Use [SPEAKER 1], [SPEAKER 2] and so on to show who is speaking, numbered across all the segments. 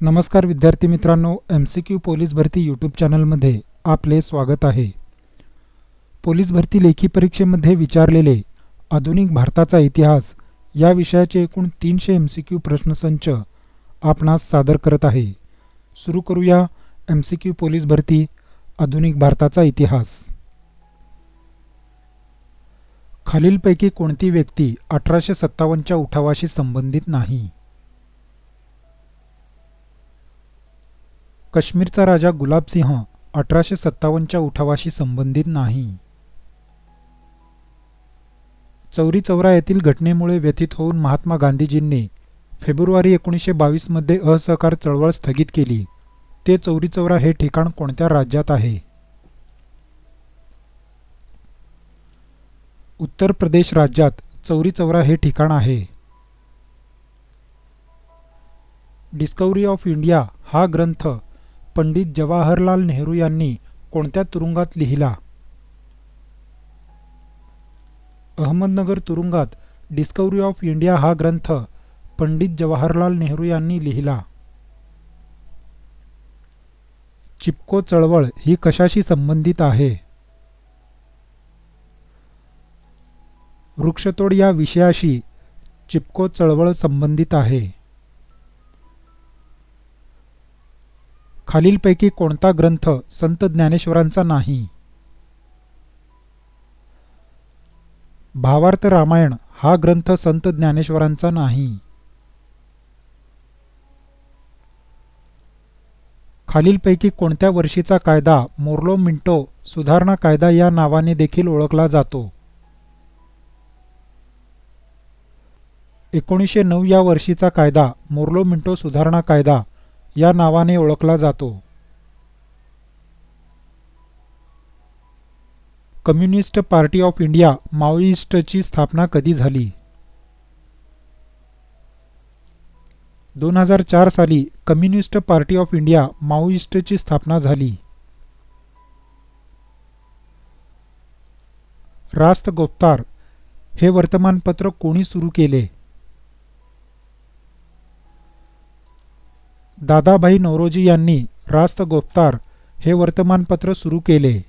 [SPEAKER 1] नमस्कार विद्यार्थी मित्रांनो एम सी क्यू पोलीस भरती यूट्यूब चॅनलमध्ये आपले स्वागत आहे. पोलीस भरती लेखी परीक्षेमध्ये विचारलेले आधुनिक भारताचा इतिहास या विषयाचे एकूण तीनशे एम सी क्यू प्रश्नसंच आपणास सादर करत आहे. सुरू करूया एम सी क्यू पोलीस भरती आधुनिक भारताचा इतिहास. खालीलपैकी कोणती व्यक्ती अठराशे सत्तावन्नच्या उठावाशी संबंधित नाही? काश्मीरचा राजा गुलाबसिंह अठराशे सत्तावन्नच्या उठावाशी संबंधित नाही. चौरी चौरा येथील घटनेमुळे व्यथित होऊन महात्मा गांधीजींनी फेब्रुवारी एकोणीसशे बावीसमध्ये असहकार चळवळ स्थगित केली. ते चौरी चौरा हे ठिकाण कोणत्या राज्यात आहे? उत्तर प्रदेश राज्यात चौरी चौरा हे ठिकाण आहे. डिस्कवरी ऑफ इंडिया हा ग्रंथ पंडित जवाहरलाल नेहरू यांनी कोणत्या तुरुंगात लिहिला? अहमदनगर तुरुंगात डिस्कवरी ऑफ इंडिया हा ग्रंथ पंडित जवाहरलाल नेहरू यांनी लिहिला. चिपको चळवळ ही कशाशी संबंधित आहे? वृक्षतोड या विषयाशी चिपको चळवळ संबंधित आहे. खालीलपैकी कोणता ग्रंथ संत ज्ञानेश्वरांचा नाही? भावार्थ रामायण हा ग्रंथ संत ज्ञानेश्वरांचा नाही. खालीलपैकी कोणत्या वर्षीचा कायदा मोर्लो मिंटो सुधारणा कायदा या नावाने देखील ओळखला जातो? एकोणीसशे नऊ या वर्षीचा कायदा मोर्लो मिंटो सुधारणा कायदा या नावाने ओळखला जातो. कम्युनिस्ट पार्टी ऑफ इंडिया माओइस्टची स्थापना कधी झाली? दोन हजार चार साली कम्युनिस्ट पार्टी ऑफ इंडिया माओइस्टची स्थापना झाली. रास्त गोप्तार हे वर्तमानपत्र कोणी सुरू केले? दादाभाई नौरोजी यांनी रास्त गोफ्तार हे वर्तमानपत्र सुरू केले.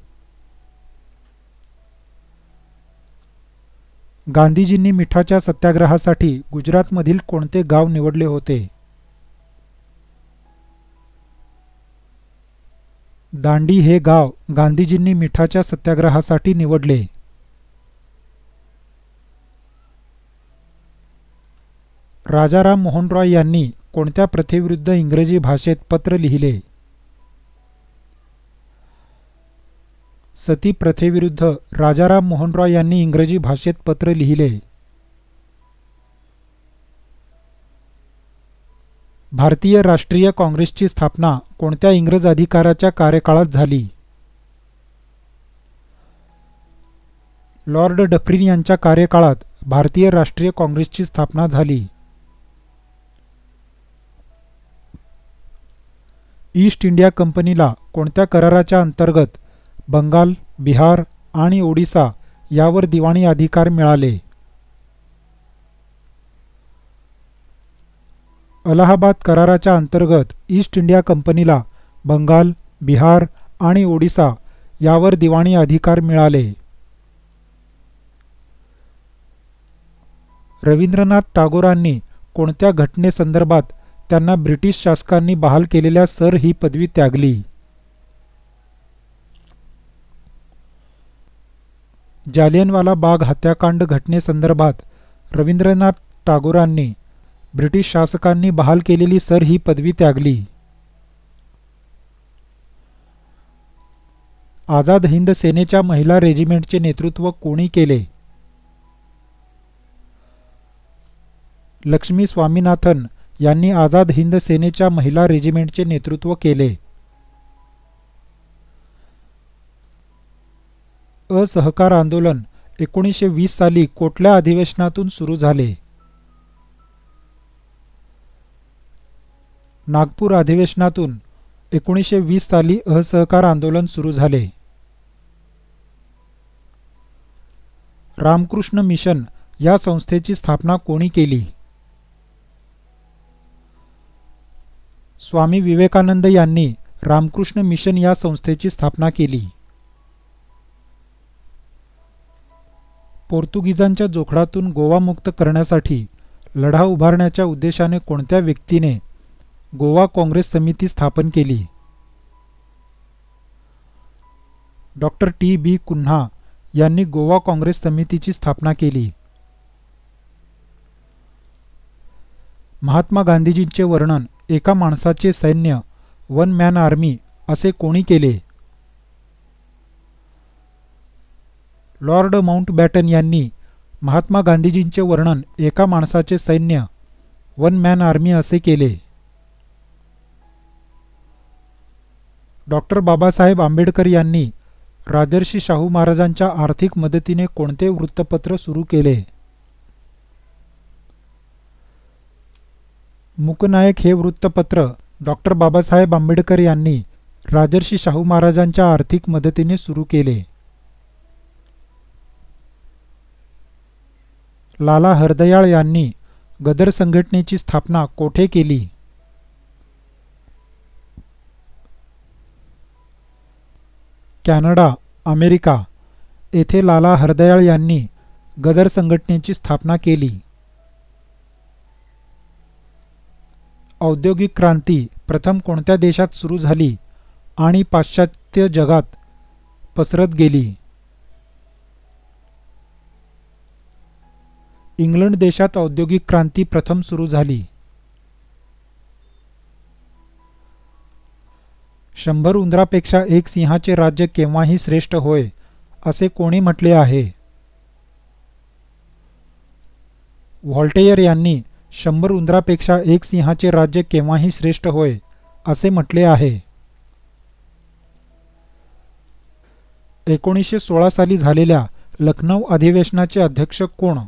[SPEAKER 1] गांधीजींनी मिठाच्या सत्याग्रहासाठी गुजरातमधील कोणते गाव निवडले होते? दांडी हे गाव गांधीजींनी मिठाच्या सत्याग्रहासाठी निवडले. राजाराम मोहन रॉय यांनी कोणत्या प्रथेविरुद्ध इंग्रजी भाषेत पत्र लिहिले? सती प्रथेविरुद्ध राजाराम मोहन रॉय यांनी इंग्रजी भाषेत पत्र लिहिले. भारतीय राष्ट्रीय काँग्रेसची स्थापना कोणत्या इंग्रज अधिकाराच्या कार्यकाळात झाली? लॉर्ड डफरीन यांच्या कार्यकाळात भारतीय राष्ट्रीय काँग्रेसची स्थापना झाली. ईस्ट इंडिया कंपनीला कोणत्या कराराच्या अंतर्गत बंगाल बिहार आणि ओडिसा यावर दिवाणी अधिकार मिळाले? अलाहाबाद कराराच्या अंतर्गत ईस्ट इंडिया कंपनीला बंगाल बिहार आणि ओडिसा यावर दिवाणी अधिकार मिळाले. रवींद्रनाथ टागोरांनी कोणत्या घटनेसंदर्भात त्यांना ब्रिटिश शासकांनी बहाल केलेल्या सर ही पदवी त्यागली. जालियनवाला बाग हत्याकांड घटनेसंदर्भात रवींद्रनाथ टागोरांनी ब्रिटिश शासकांनी बहाल केलेली सर ही पदवी त्यागली. आझाद हिंद सेनेच्या महिला रेजिमेंटचे नेतृत्व कोणी केले? लक्ष्मी स्वामीनाथन यांनी आझाद हिंद सेनेच्या महिला रेजिमेंटचे नेतृत्व केले. असहकार आंदोलन एकोणीसशे वीस साली कोटल्या अधिवेशनातून सुरू झाले. नागपूर अधिवेशनातून एकोणीसशे वीस साली असहकार आंदोलन सुरू झाले. रामकृष्ण मिशन या संस्थेची स्थापना कोणी केली? स्वामी विवेकानंद यांनी रामकृष्ण मिशन या संस्थेची स्थापना केली. पोर्तुगीजांच्या जोखडातून गोवा मुक्त करण्यासाठी लढा उभारण्याच्या उद्देशाने कोणत्या व्यक्तीने गोवा काँग्रेस समिती स्थापन केली? Doctor T. बी. कुन्हा यांनी गोवा काँग्रेस समितीची स्थापना केली. महात्मा गांधीजींचे वर्णन एका माणसाचे सैन्य वन मॅन आर्मी असे कोणी केले? लॉर्ड माउंटबॅटन यांनी महात्मा गांधीजींचे वर्णन एका माणसाचे सैन्य वन मॅन आर्मी असे केले. डॉक्टर बाबासाहेब आंबेडकर यांनी राजर्षी शाहू महाराजांच्या आर्थिक मदतीने कोणते वृत्तपत्र सुरू केले? मुकनायक हे वृत्तपत्र डॉक्टर बाबासाहेब आंबेडकर यांनी राजर्षी शाहू महाराजांच्या आर्थिक मदतीने सुरू केले. लाला हरदयाळ यांनी गदर संघटनेची स्थापना कोठे केली? कॅनडा अमेरिका येथे लाला हरदयाळ यांनी गदर संघटनेची स्थापना केली. औद्योगिक क्रांती प्रथम कोणत्या देशात सुरू झाली आणि पाश्चात्य जगात पसरत गेली? इंग्लंड देशात औद्योगिक क्रांती प्रथम सुरू झाली. शंभर उंदरापेक्षा एक सिंहाचे राज्य केव्हाही श्रेष्ठ होय असे कोणी म्हटले आहे? व्हॉल्टेयर यांनी शंभर उंदरापेक्षा एक सिंहाचे राज्य केव्हाही श्रेष्ठ होय असे म्हटले आहे. एकोणीसशे सोळा साली झालेल्या लखनौ अधिवेशनाचे अध्यक्ष कोण?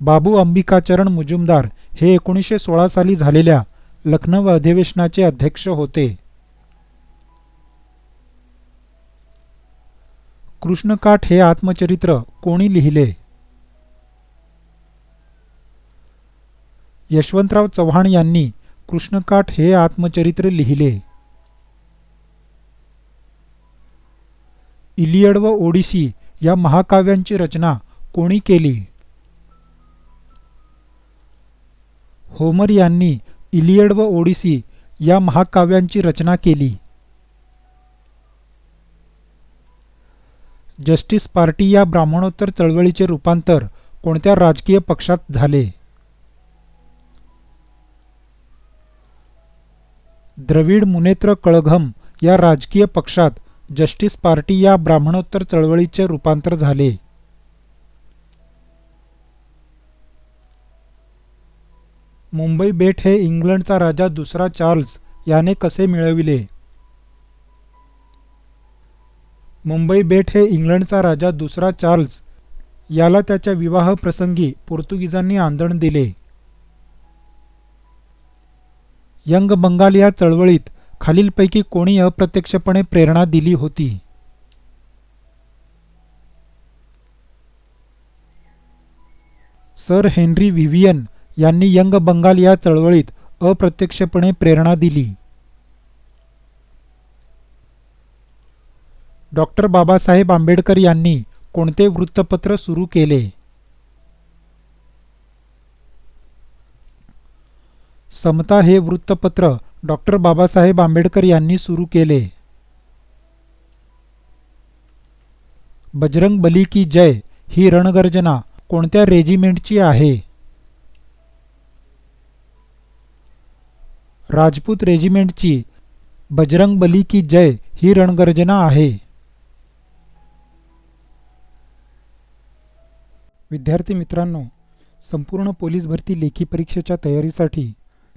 [SPEAKER 1] बाबू अंबिकाचरण मुजुमदार हे एकोणीसशे सोळा साली झालेल्या लखनौ अधिवेशनाचे अध्यक्ष होते. कृष्णकाठ हे आत्मचरित्र कोणी लिहिले? यशवंतराव चव्हाण यांनी कृष्णकाठ हे आत्मचरित्र लिहिले. इलियड व ओडिसी या महाकाव्यांची रचना कोणी केली? होमर यांनी इलियड व ओडिसी या महाकाव्यांची रचना केली. जस्टिस पार्टी या ब्राह्मणोत्तर चळवळीचे रूपांतर कोणत्या राजकीय पक्षात झाले? द्रविड मुनेत्र कळघम या राजकीय पक्षात जस्टिस पार्टी या ब्राह्मणोत्तर चळवळीचे रूपांतर झाले. मुंबई बेट हे इंग्लंडचा राजा दुसरा चार्ल्स याने कसे मिळविले? मुंबई बेट हे इंग्लंडचा राजा दुसरा चार्ल्स याला त्याच्या विवाह प्रसंगी पोर्तुगीजांनी आंदण दिले. यंग बंगाल या चळवळीत खालीलपैकी कोणी अप्रत्यक्षपणे प्रेरणा दिली होती? सर हेनरी व्हिव्हियन यांनी यंग बंगाल या चळवळीत अप्रत्यक्षपणे प्रेरणा दिली. डॉक्टर बाबासाहेब आंबेडकर यांनी कोणते वृत्तपत्र सुरू केले? समता हे वृत्तपत्र डॉक्टर बाबासाहेब आंबेडकर यांनी सुरू केले. बजरंग बली की जय ही रणगर्जना कोणत्या रेजिमेंटची आहे? राजपूत रेजिमेंटची बजरंग बली की जय ही रणगर्जना आहे. विद्यार्थी मित्रांनो संपूर्ण पोलीस भरती लेखी परीक्षेच्या तयारीसाठी